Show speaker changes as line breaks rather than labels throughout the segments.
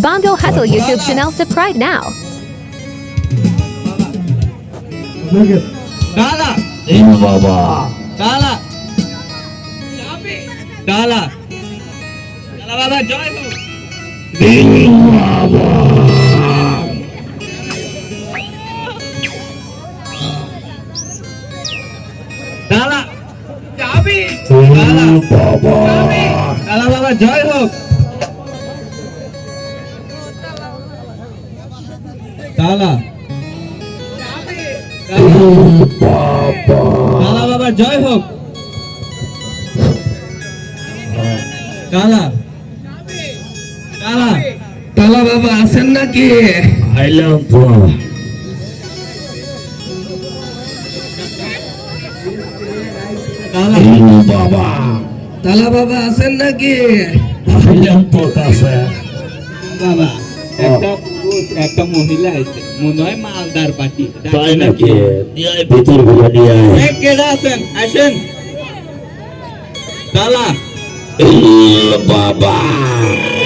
Bongo Hustle YouTube channel subscribe now.
Dala.
Dala! Baba.
Dala. Dala. Dala Baba, join me.
Dala, Baba.
Dala. Dala.
Dala
Baba,
join.
ডালা বাবা জয় হোক।
তালা বাবা আছেন নাকি?
আইলাম তো
ডালা
বাবা।
তালা বাবা আছেন নাকি?
আইলাম তো কাছে।
বাবা। একটা পুরুষ একটা মহিলা আছে মনে হয় মালদার পার্টি।
তাই নাকি? ভিতরগুলো নিয়ে আয়।
কেডা আছেন? আসেন। ডালা
এই বাবা।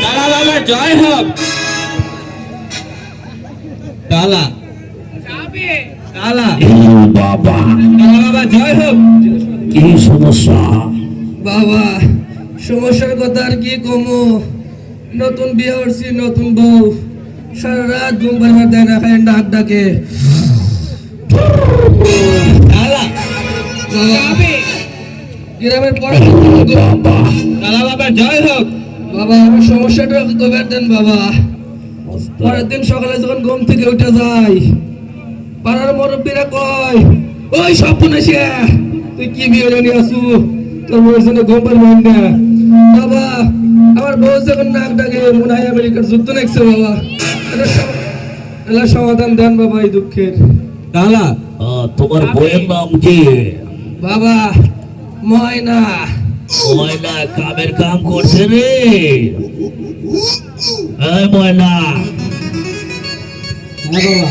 ডালা বাবা জয় হোক। ডালা ডালা
বাবা।
ডালা বাবা জয় হোক।
কি সমস্যা?
বাবা সমস্যার কথা আর কি কমু? নতুন বিয়ে করছি নতুন বউ। সারা রাত ঘুম পারবার দেয় না খালি ডাক। ডাকে গ্রামের
বাবা
ডালা বাবা, জয় হোক।
বাবা, আমার সমস্যাটা দেন, বাবা। পরের দিন সকালে যখন ঘুম থেকে উঠে যাই, পাড়ার মুরব্বীরা কয়, ওই এসে তুই কি বিয়ে নিয়ে আসু তোর জন্য ঘুম পারবেন না। বাবা আমার বউ যখন নাক ডাকে মনে হয় আমেরিকার যুদ্ধ দেখছে বাবা। এটা সমাধান দেন বাবা এই দুঃখের।
আহ, তোমার বইয়ের নাম কি?
বাবা ময়না।
ময়না কামের কাম করছে রে। এই ময়না।
হ্যাঁ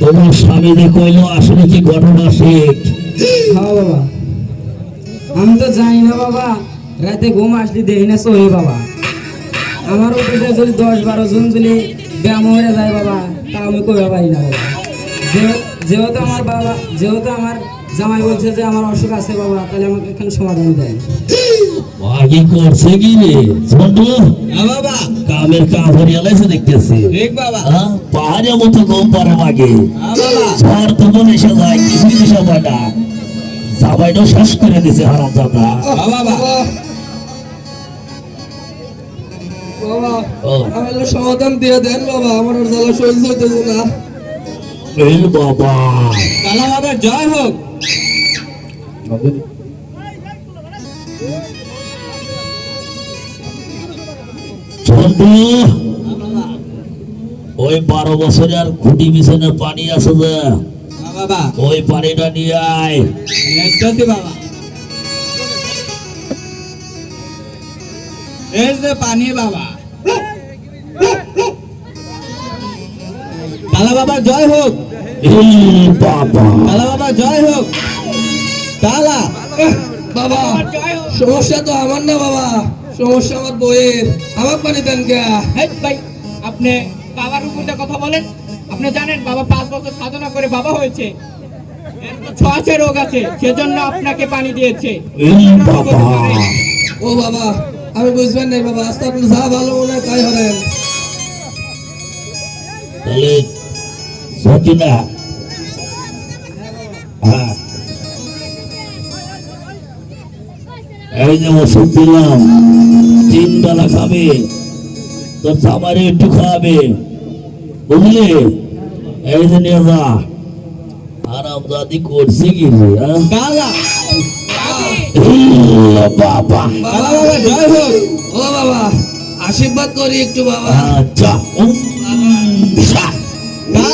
তোমার স্বামী যে কইলো আসলে কি ঘটনা শিখ
হ্যাঁ বাবা। আমি তো জানি না বাবা রাতে ঘুম আসলে দেখি না সোহে বাবা। আমার উপরে যদি দশ বারো জন যদি ব্যায়াম হয়ে যায় বাবা তা আমি কইবা পারি না। বাবা যেহেতু আমার বাবা যেহেতু আমার জামাই বলছে যে আমার অসুখ আছে বাবা তাহলে আমাকে এখানে সমাধান দেয়
আগে করছে কি রে? ঝন্টু
বাবা।
কামের কাম হরিয়া লাইছে দেখতেছি।
ঠিক বাবা।
পাহাড়ের মতো গম পারে মাগে।
বাবা।
ঝড় এসে যায় কিছু কিছু সময় না। জামাইটা শেষ করে দিছে হারাম দাদা
বাবা।
বাবা আমার সমাধান দিয়ে দেন বাবা আমার জ্বালা সহ্য হইতেছে না।
এই বাবা।
ডালা বাবা জয় হোক।
ওই বারো বছরে আর খুঁটি বিছানার পানি আছে যে
বাবা।
ওই পানিটা নিয়ে আয়।
বাবা। এই যে পানি বাবা। ডালা বাবা জয় হোক।
এই বাবা
জয় হোক। ডালা
বাবা সমস্যা তো আমার না বাবা। সমস্যা আমার বইয়ের আমার পানি দেন
ভাই আপনি বাবার উপরে কথা বলেন আপনি জানেন বাবা পাঁচ বছর সাধনা করে বাবা হয়েছে। ছোঁয়াচে রোগ আছে সেজন্য আপনাকে পানি দিয়েছে।
ও বাবা আমি বুঝবেন নাই বাবা। আস্তে আপনি যা ভালো মনে হয় তাই হলেন
তাহলে সকিনা হ্যাঁ। এই যে ওষুধ দিলাম তিন বেলা খাবে তোর জামারে একটু খাওয়াবে বুঝলি? এই যে নিয়ে যা আরাম দাদি করছে কি হ্যাঁ? বাবা।
বাবা জয় হোক।
ও বাবা আশীর্বাদ করি একটু বাবা।
আচ্ছা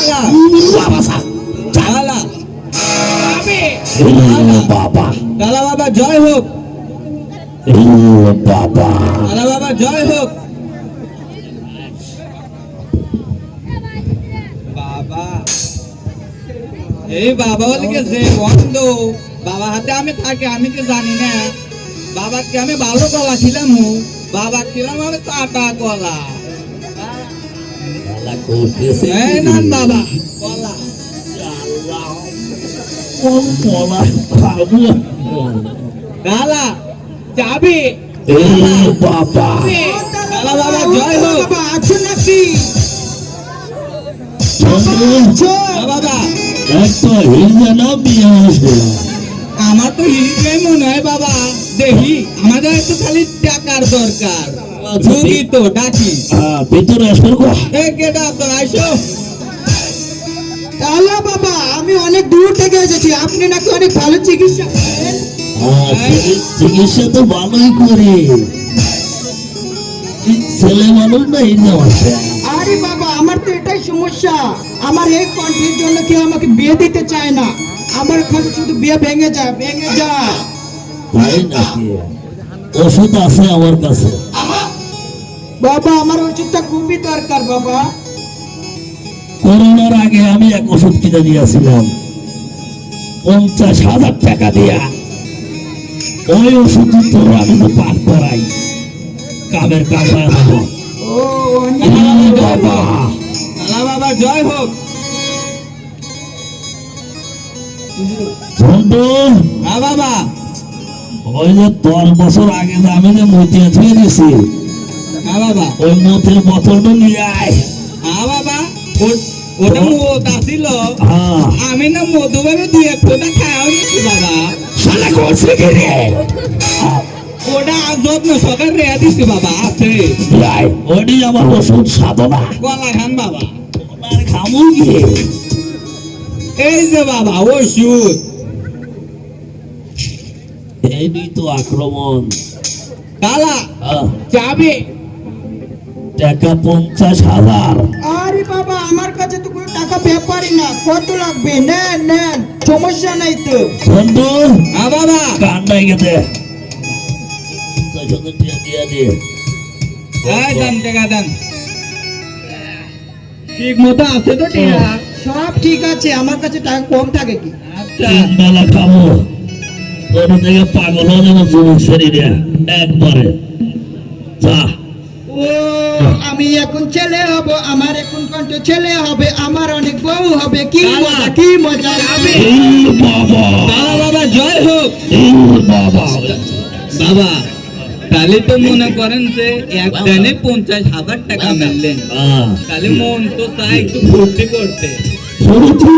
বাবা সা, বাবা।
ডালা বাবা জয় হোক।
বাবা।
ডালা বাবা জয় হোক। বাবা। এই বাবা বলে যে বন্ধ। বাবা হাতে আমি থাকি আমি তো জানি না। বাবাকে আমি ভালো গলা ছিলাম বাবা ছিলাম আমি কাটা গলা। বাবা।
যাবে?
বাবা
বাবা জয় হোক।
বাবা আছো নাকি?
হিন্দা
আমার তো হিসেবে মনে হয় বাবা দেখি আমাদের একটু খালি টাকার দরকার। রুগী তো ডাকি
ভিতরে আসবে গো
এ কে আইসো
তাহলে বাবা আমি অনেক দূর থেকে এসেছি। আপনি নাকি অনেক ভালো চিকিৎসা
চিকিৎসা তো ভালোই করে। ছেলে মানুষ না
আরে বাবা আমার তো এটাই সমস্যা। আমার এই কণ্ঠের জন্য কেউ আমাকে বিয়ে দিতে চায় না। আমার খালি শুধু বিয়ে ভেঙে যায় ভেঙে যায়।
তাই নাকি? ওষুধ আছে আমার কাছে।
বাবা আমার ওষুধটা খুবই দরকার বাবা।
করোনার আগে আমি এক ওষুধ কিনে দিয়েছিলাম পঞ্চাশ হাজার টাকা দিয়া। ওই ওষুধ তোর আমি তো পাঠ করাই। কামের
অনেক
এই বাবা
বাবা। জয় হোক।
বন্ধু
বাবা।
ওই যে দশ বছর আগে আমি যে মতিয়ে থুয়ে দিছি
বাবা।
ওই মতির বোতলটা নিয়ে আয়।
হ্যাঁ বাবা ও- ওটা মদ আসিল
হ্যাঁ।
আমি না মধু ভাবে দুই এক ফোটা খাওয়া বাবা।
শালা করছে কে রে?
ওটা যত্ন সকাল রেয়া দিচ্ছি বাবা আছে।
ওটি আমার ওষুধ সাধনা।
গলা খান বাবা।
খামু গিয়ে
এই যে বাবা ওষুধ।
এই তো আক্রমণ।
কালা
যাবে?
টাকা পঞ্চাশ হাজার।
আরে বাবা আমার কাছে তো কোনো টাকা ব্যাপারই না। কত লাগবে? নেন নেন। সমস্যা নাই তো।
বন্ধু
হ্যাঁ বাবা।
কান্নাই গেছে।
ঠিক মতো আছে তো টিয়া।
সব ঠিক আছে। আমার কাছে টাকা কম থাকে কি?
আচ্ছা।
বেলা খাব। তোর থেকে পাগল হয়ে যাব যুবক শরীরে একবারে। যা।
ও আমি এখন ছেলে হব আমার এখন কণ্ঠ ছেলে হবে আমার অনেক বউ হবে কি। মজা কি মজা
এই বাবা।
বাবা জয় হোক।
বাবা।
বাবা তাহলে তো মনে করেন যে এক দিনে পঞ্চাশ হাজার টাকা মিললেন। তাহলে মন তো চাই একটু ফুর্তি করতে।
তুই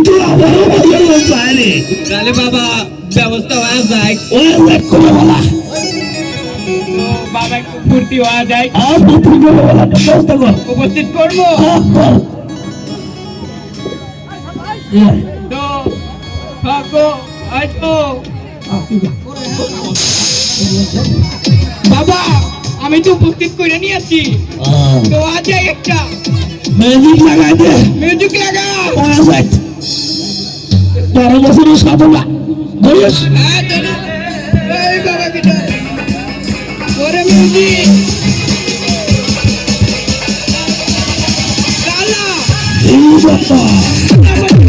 তাহলে বাবা ব্যবস্থা হয়ে যায়।
তো বাবা একটু ফুর্তি হওয়া যায়। উপস্থিত করব? তো আমি তো উপস্থিত করে নিয়েছি।
আহ,
তো আজ একটা।
ম্যাজিক লাগাই দে।
মিউজিক
ওই দেখ বছরের সাধনা।
হ্যাঁ, ওরে মিউজিক